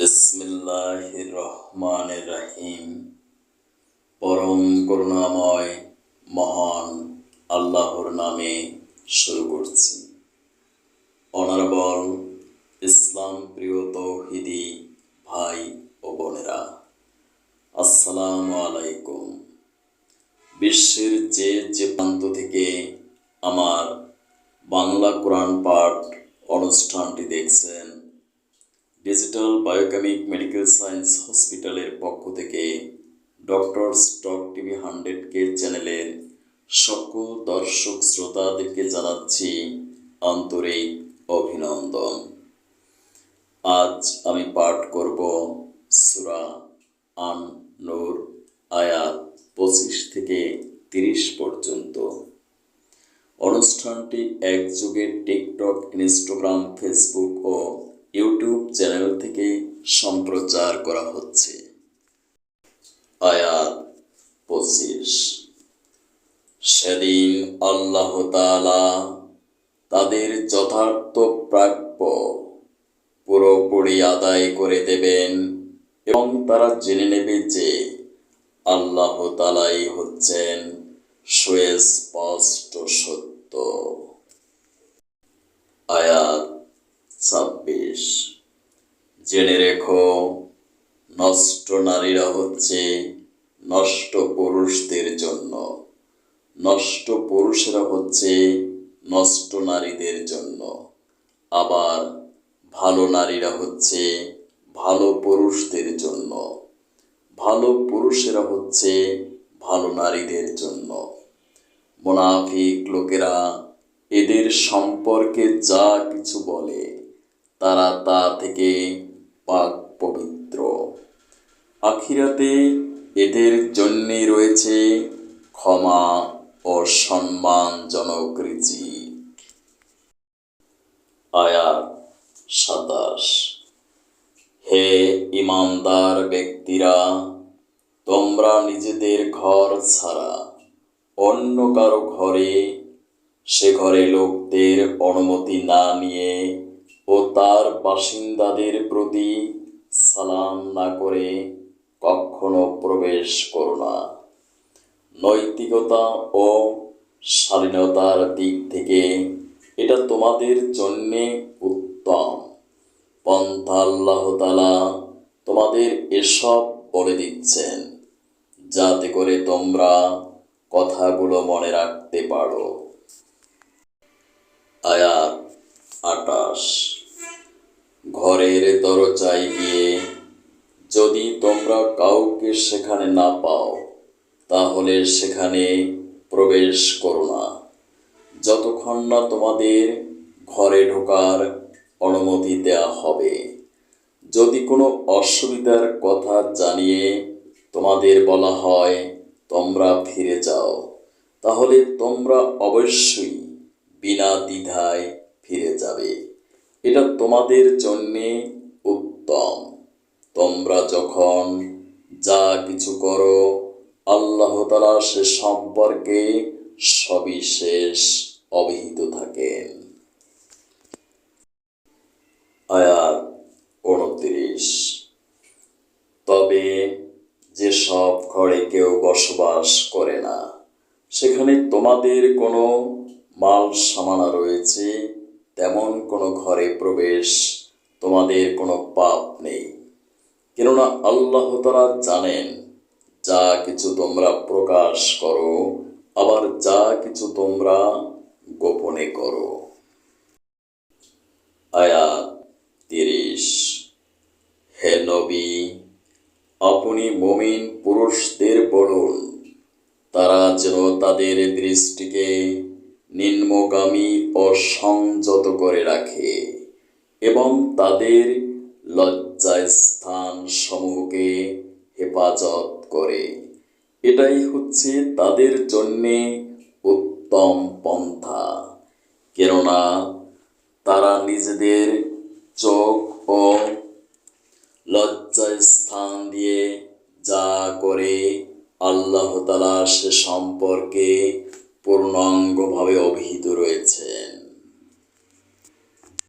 বিসমিল্লাহ রহমান রাহিম পরম করুণাময়, মহান আল্লাহর নামে শুরু করছি। অনারবল, ইসলাম প্রিয় তৌহিদি ভাই ও বোনেরা, আসসালামু আলাইকুম। বিশ্বের যে যে প্রান্ত থেকে আমার বাংলা কোরআন পাঠ অনুষ্ঠানটি দেখছেন ডিজিটাল বায়োকেমিক মেডিকেল সায়েন্স হসপিটালের পক্ষ থেকে doctor stock TV hundred K চ্যানেলের সকল দর্শক শ্রোতাদেরকে জানাচ্ছি আন্তরিক অভিনন্দন। আজ আমি পাঠ করব সুরা আন নূর আয়াত পঁচিশ থেকে তিরিশ পর্যন্ত। অনুষ্ঠানটি একযোগে টিকটক, ইনস্টাগ্রাম, ফেসবুক ও ইউটিউব চ্যানেল থেকে সম্প্রচার করা হচ্ছে। আয়াত পঁচিশ। সেদিন আল্লাহ তাআলা তাদের যথার্থ প্রাপ্য পুরোপুরি আদায় করে দেবেন এবং তারা জেনে নেবে যে আল্লাহ তালাই হচ্ছেন সুস্পষ্ট জেনে রেখো, নষ্ট নারীরা হচ্ছে নষ্ট পুরুষদের জন্য। নষ্ট পুরুষেরা হচ্ছে নষ্ট নারীদের জন্য। আবার ভালো নারীরা হচ্ছে ভালো পুরুষদের জন্য। ভালো পুরুষেরা হচ্ছে ভালো নারীদের জন্য। মোনাফিক লোকেরা এদের সম্পর্কে যা কিছু বলে, তারা তা থেকে পাক পবিত্র আখিরাতে এদের জন্যে রয়েছে ক্ষমা ও সম্মানজনক রিজিক। আয়াত সাতাশ। হে ইমানদার ব্যক্তিরা, তোমরা নিজেদের ঘর ছাড়া অন্য কারও ঘরে সে ঘরে লোকদের অনুমতি না নিয়ে ও তার বাসিন্দাদের প্রতি সালাম না করে কখনো প্রবেশ করো না। নৈতিকতা ও শালীনতার দিক থেকে এটা তোমাদের জন্যে উত্তম। পন্থা আল্লাহ তালা তোমাদের এসব বলে দিচ্ছেন, যাতে করে তোমরা কথাগুলো মনে রাখতে পারো। আয়াত ঘরের দরজায় গিয়ে যদি তোমরা কাউকে সেখানে না পাও, তাহলে সেখানে প্রবেশ করো না। যতক্ষণ না তোমাদের ঘরে ঢোকার অনুমতি দেওয়া হবে। যদি কোনো অসুবিধার কথা জানিয়ে তোমাদের বলা হয়, তোমরা ফিরে যাও। তাহলে তোমরা অবশ্যই বিনা দ্বিধায় ফিরে যাবে। এটা তোমাদের জন্যে উত্তম তোমরা যখন যা কিছু করো, আল্লাহ তালা সে সম্পর্কে সবিশেষ অবহিত থাকেন। আয়াত উনত্রিশ। তবে যেসব ঘরে কেউ বসবাস করে না, সেখানে তোমাদের কোনো মাল সামানা রয়েছে, তেমন কোনো ঘরে প্রবেশ তোমাদের কোনো পাপ নেই। কেননা আল্লাহ তারা জানেন, যা কিছু তোমরা প্রকাশ করো, আবার যা কিছু তোমরা গোপনে করো। আয়াত তিরিশ। হে নবী, আপনি মমিন পুরুষদের বলুন, তারা যেন তাদের দৃষ্টিকে নিম্নগামী ও সংযত করে রাখে। এবং তাদের লজ্জাস্থান সমূহকে হেফাজত করে। এটাই হচ্ছে তাদের জন্যে উত্তম পন্থা। কেননা তারা নিজেদের চোখ ও লজ্জাস্থান দিয়ে যা করে আল্লাহ তালা সে সম্পর্কে পূর্ণাঙ্গভাবে অভিহিত রয়েছেন।